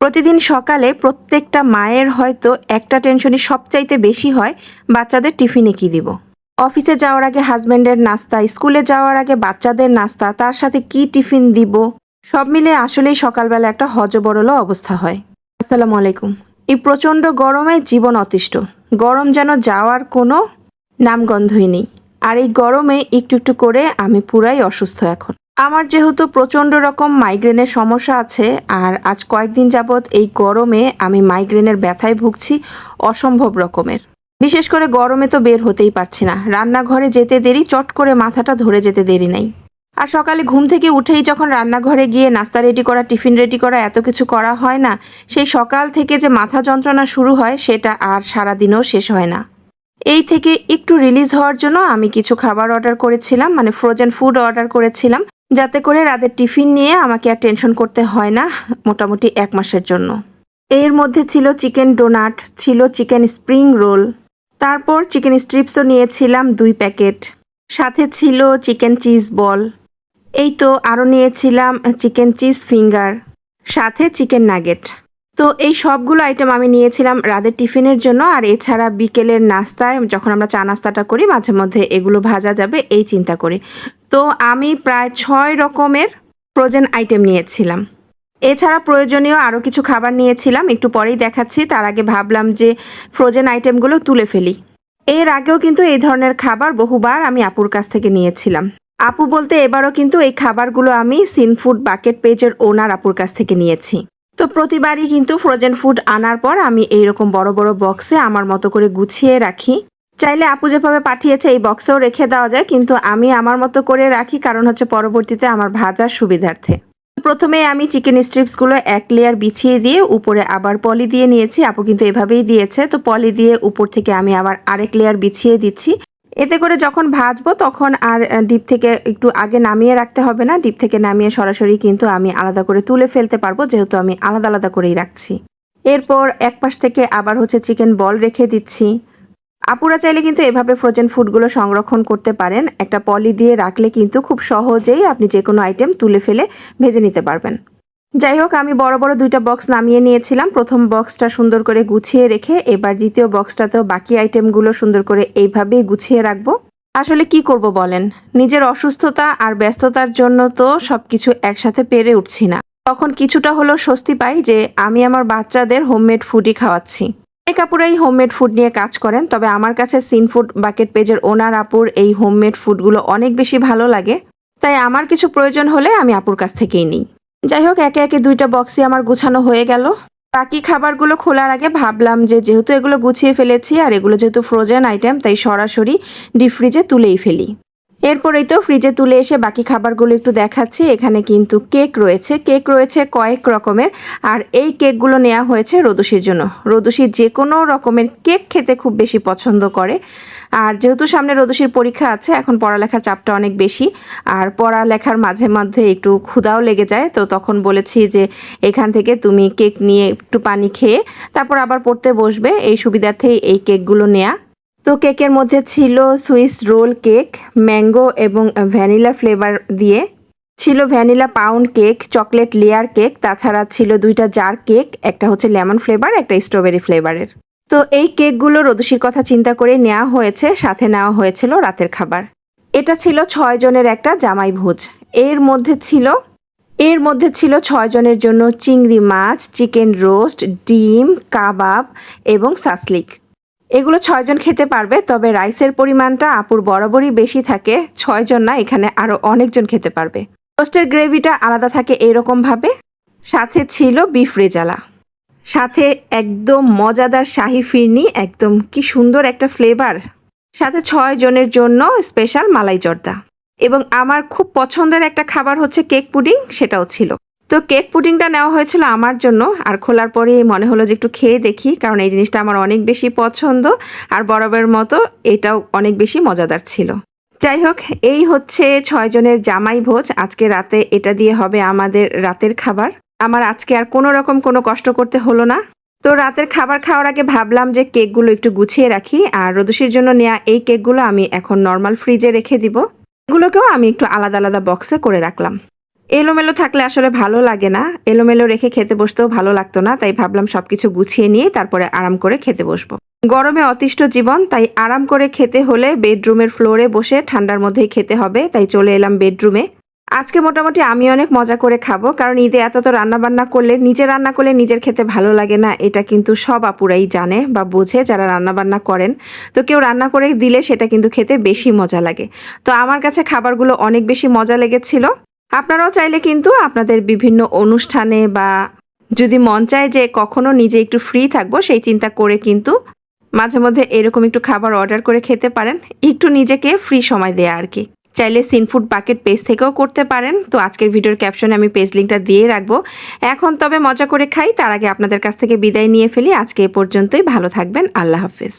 প্রতিদিন সকালে প্রত্যেকটা মায়ের হয়তো একটা টেনশনই সবচাইতে বেশি হয়, বাচ্চাদের টিফিনে কি দিব? অফিসে যাওয়ার আগে হাজব্যান্ডের নাস্তা স্কুলে যাওয়ার আগে বাচ্চাদের নাস্তা, তার সাথে কি টিফিন দিব? সব মিলে আসলেই সকালবেলা একটা হজবরল অবস্থা হয়। আসসালামু আলাইকুম। এই প্রচণ্ড গরমে জীবন অতিষ্ঠ। গরম যেন যাওয়ার কোনো নামগন্ধই নেই। আর এই গরমে একটু একটু করে আমি পুরাই অসুস্থ এখন। আমার যেহেতু প্রচণ্ড রকম মাইগ্রেনের সমস্যা আছে, আর আজ কয়েকদিন যাবৎ এই গরমে আমি মাইগ্রেনের ব্যথায় ভুগছি অসম্ভব রকমের। বিশেষ করে গরমে তো বের হতেই পারছি না। রান্নাঘরে যেতে দেরি, চট করে মাথাটা ধরে যেতে দেরি নাই। আর সকালে ঘুম থেকে উঠেই যখন রান্নাঘরে গিয়ে নাস্তা রেডি করা, টিফিন রেডি করা এত কিছু করা হয় না, সেই সকাল থেকে যে মাথা যন্ত্রণা শুরু হয়, সেটা আর সারাদিনও শেষ হয় না। এই থেকে একটু রিলিজ হওয়ার জন্য আমি কিছু খাবার অর্ডার করেছিলাম মানে ফ্রোজেন ফুড অর্ডার করেছিলাম। যাতে করে রাতের টিফিন নিয়ে আমাকে আর টেনশন করতে হয় না মোটামুটি এক মাসের জন্য। এর মধ্যে ছিল চিকেন ডোনাট, ছিল চিকেন স্প্রিং রোল, তারপর চিকেন স্ট্রিপসও নিয়েছিলাম দুই প্যাকেট, সাথে ছিল চিকেন চিজ বল, এই তো আরও নিয়েছিলাম চিকেন চিজ ফিঙ্গার, সাথে চিকেন নাগেট। তো এই সবগুলো আইটেম আমি নিয়েছিলাম রাতের টিফিনের জন্য, আর এছাড়া বিকেলের নাস্তায় যখন আমরা চা নাস্তাটা করি, মাঝে মধ্যে এগুলো ভাজা যাবে, এই চিন্তা করে। তো আমি প্রায় ছয় রকমের ফ্রোজেন আইটেম নিয়েছিলাম। এছাড়া প্রয়োজনীয় আরও কিছু খাবার নিয়েছিলাম, একটু পরেই দেখাচ্ছি, তার আগে ভাবলাম যে ফ্রোজেন আইটেমগুলো তুলে ফেলি। এর আগেও কিন্তু এই ধরনের খাবার বহুবার আমি আপুর কাছ থেকে নিয়েছিলাম। আপু বলতে এবারও কিন্তু এই খাবারগুলো আমি সিনফুড বাকেট পেজের ওনার আপুর কাছ থেকে নিয়েছি। তো প্রতিবারই কিন্তু ফ্রোজেন ফুড আনার পর আমি এইরকম বড় বড় বক্সে আমার মতো করে গুছিয়ে রাখি। চাইলে আপু যেভাবে পাঠিয়েছে এই বক্সেও রেখে দেওয়া যায়, কিন্তু আমি আমার মতো করে রাখি কারণ হচ্ছে পরবর্তীতে আমার ভাজার সুবিধার্থে। প্রথমে আমি চিকেন স্ট্রিপসগুলো এক লেয়ার বিছিয়ে দিয়ে উপরে আবার পলি দিয়ে নিয়েছি, আপু কিন্তু এভাবেই দিয়েছে। তো পলি দিয়ে উপর থেকে আমি আবার আরেক লেয়ার বিছিয়ে দিচ্ছি। এতে করে যখন ভাজবো তখন আর ডিপ থেকে একটু আগে নামিয়ে রাখতে হবে না। ডিপ থেকে নামিয়ে সরাসরি কিন্তু আমি আলাদা করে তুলে ফেলতে পারব, যেহেতু আমি আলাদা আলাদা করেই রাখছি। এরপর এক পাশ থেকে আবার হচ্ছে চিকেন বল রেখে দিচ্ছি। আপুরা চাইলে কিন্তু এভাবে ফ্রোজেন ফুডগুলো সংরক্ষণ করতে পারেন। একটা পলি দিয়ে রাখলে কিন্তু খুব সহজেই আপনি যে কোনো আইটেম তুলে ফেলে ভেজে নিতে পারবেন। যাই হোক, আমি বড় বড় দুইটা বক্স নামিয়ে নিয়েছিলাম। প্রথম বক্সটা সুন্দর করে গুছিয়ে রেখে, এবার দ্বিতীয় বক্সটাতেও বাকি আইটেমগুলো সুন্দর করে এইভাবেই গুছিয়ে রাখব। আসলে কি করব বলেন? নিজের অসুস্থতা আর ব্যস্ততার জন্য তো সব কিছু একসাথে পেরে উঠছি না। তখন কিছুটা হলেও স্বস্তি পাই যে, আমি আমার বাচ্চাদের হোমমেড ফুডই খাওয়াচ্ছি। অনেক আপুরাই হোমমেড ফুড নিয়ে কাজ করেন, তবে আমার কাছে সিন ফুড বাকেট পেজের ওনার আপুর এই হোমমেড ফুডগুলো অনেক বেশি ভালো লাগে। তাই আমার কিছু প্রয়োজন হলে আমি আপুর কাছ থেকেই নিই। যাই হোক, একে একে দুইটা বক্সই আমার গুছানো হয়ে গেল। বাকি খাবারগুলো খোলার আগে ভাবলাম যে যেহেতু এগুলো গুছিয়ে ফেলেছি আর এগুলো যেহেতু ফ্রোজেন আইটেম তাই সরাসরি ডিপ ফ্রিজে তুলেই ফেলি। এরপরেই তো ফ্রিজে তুলে এসে বাকি খাবারগুলো একটু দেখাচ্ছি। এখানে কিন্তু কেক রয়েছে। কেক রয়েছে কয়েক রকমের। আর এই কেকগুলো নেওয়া হয়েছে রদুষির জন্য। রদুষি যে কোনো রকমের কেক খেতে খুব বেশি পছন্দ করে। আর যেহেতু সামনে রদুষির পরীক্ষা আছে, এখন পড়ালেখার চাপটা অনেক বেশি। আর পড়ালেখার মাঝে মধ্যে একটু ক্ষুধাও লেগে যায়। তো তখন বলেছি যে, এখান থেকে তুমি কেক নিয়ে একটু পানি খেয়ে তারপর আবার পড়তে বসবে। এই সুবিধার্থেই এই কেকগুলো নেয়া তো কেকের মধ্যে ছিল সুইস রোল কেক, ম্যাঙ্গো এবং ভ্যানিলা ফ্লেভার দিয়ে। ছিল vanilla pound cake, chocolate layer cake, তাছাড়া ছিল দুইটা জার কেক, একটা হচ্ছে লেমন ফ্লেভার, একটা স্ট্রবেরি ফ্লেভারের। তো এই কেকগুলো রদুষির কথা চিন্তা করে নেওয়া হয়েছে, সাথে নেওয়া হয়েছিল রাতের খাবার। এটা ছিল ছয় জনের একটা জামাই ভোজ। এর মধ্যে ছিল, এর মধ্যে ছিল ছয় জনের জন্য চিংড়ি মাছ, চিকেন রোস্ট, ডিম, কাবাব এবং সাসলিক। এগুলো ছয়জন খেতে পারবে, তবে রাইসের পরিমাণটা আপুর বরাবরই বেশি থাকে। ছয়জন না, এখানে আরও অনেকজন খেতে পারবে। রোস্টের গ্রেভিটা আলাদা থাকে এরকমভাবে সাথে ছিল বিফ রেজালা। সাথে একদম মজাদার শাহি ফিরনি, একদম কি সুন্দর একটা ফ্লেভার সাথে ছয় জনের জন্য স্পেশাল মালাই জর্দা। এবং আমার খুব পছন্দের একটা খাবার হচ্ছে কেক পুডিং সেটাও ছিল। তো কেক পুডিংটা নেওয়া হয়েছিল আমার জন্য। আর খোলার পরে মনে হলো যে একটু খেয়ে দেখি, কারণ এই জিনিসটা আমার অনেক বেশি পছন্দ। আর বরাবরের মতো এটাও অনেক বেশি মজাদার ছিল। যাই হোক, এই হচ্ছে ছয়জনের জামাই ভোজ। আজকে রাতে এটা দিয়ে হবে আমাদের রাতের খাবার। আমার আজকে আর কোনো রকম কোনো কষ্ট করতে হলো না। তো রাতের খাবার খাওয়ার আগে ভাবলাম যে কেকগুলো একটু গুছিয়ে রাখি। আর রদুষির জন্য নেওয়া এই কেকগুলো আমি এখন নর্মাল ফ্রিজে রেখে দিব। এগুলোকেও আমি একটু আলাদা আলাদা বক্সে করে রাখলাম। এলোমেলো থাকলে আসলে ভালো লাগে না। এলোমেলো রেখে খেতে বসতেও ভালো লাগতো না, তাই ভাবলাম সবকিছু গুছিয়ে নিয়ে তারপরে আরাম করে খেতে বসবো। গরমে অতিষ্ঠ জীবন, তাই আরাম করে খেতে হলে বেডরুমের ফ্লোরে বসে ঠান্ডার মধ্যেই খেতে হবে, তাই চলে এলাম বেডরুমে। আজকে মোটামুটি আমি অনেক মজা করে খাব, কারণ ঈদে এত তো রান্নাবান্না করলে, নিজে রান্না করলে নিজের খেতে ভালো লাগে না, এটা কিন্তু সব আপুরাই জানে বা বোঝে যারা রান্নাবান্না করেন। তো কেউ রান্না করে দিলে সেটা কিন্তু খেতে বেশি মজা লাগে। তো আমার কাছে খাবারগুলো অনেক বেশি মজা লেগেছিল। আপনারাও চাইলে কিন্তু আপনাদের বিভিন্ন অনুষ্ঠানে বা যদি মন চায় যে কখনো নিজে একটু ফ্রি থাকব, সেই চিন্তা করে কিন্তু মাঝে মধ্যে এরকম একটু খাবার অর্ডার করে খেতে পারেন। একটু নিজেকে ফ্রি সময় দেয়া আর কি। চাইলে সিনফুড বাকেট পেজ থেকেও করতে পারেন। তো আজকের ভিডিওর ক্যাপশনে আমি পেজ লিঙ্কটা দিয়ে রাখব। এখন তবে মজা করে খাই, তার আগে আপনাদের কাছ থেকে বিদায় নিয়ে ফেলি। আজকে এ পর্যন্তই। ভালো থাকবেন। আল্লাহ হাফেজ।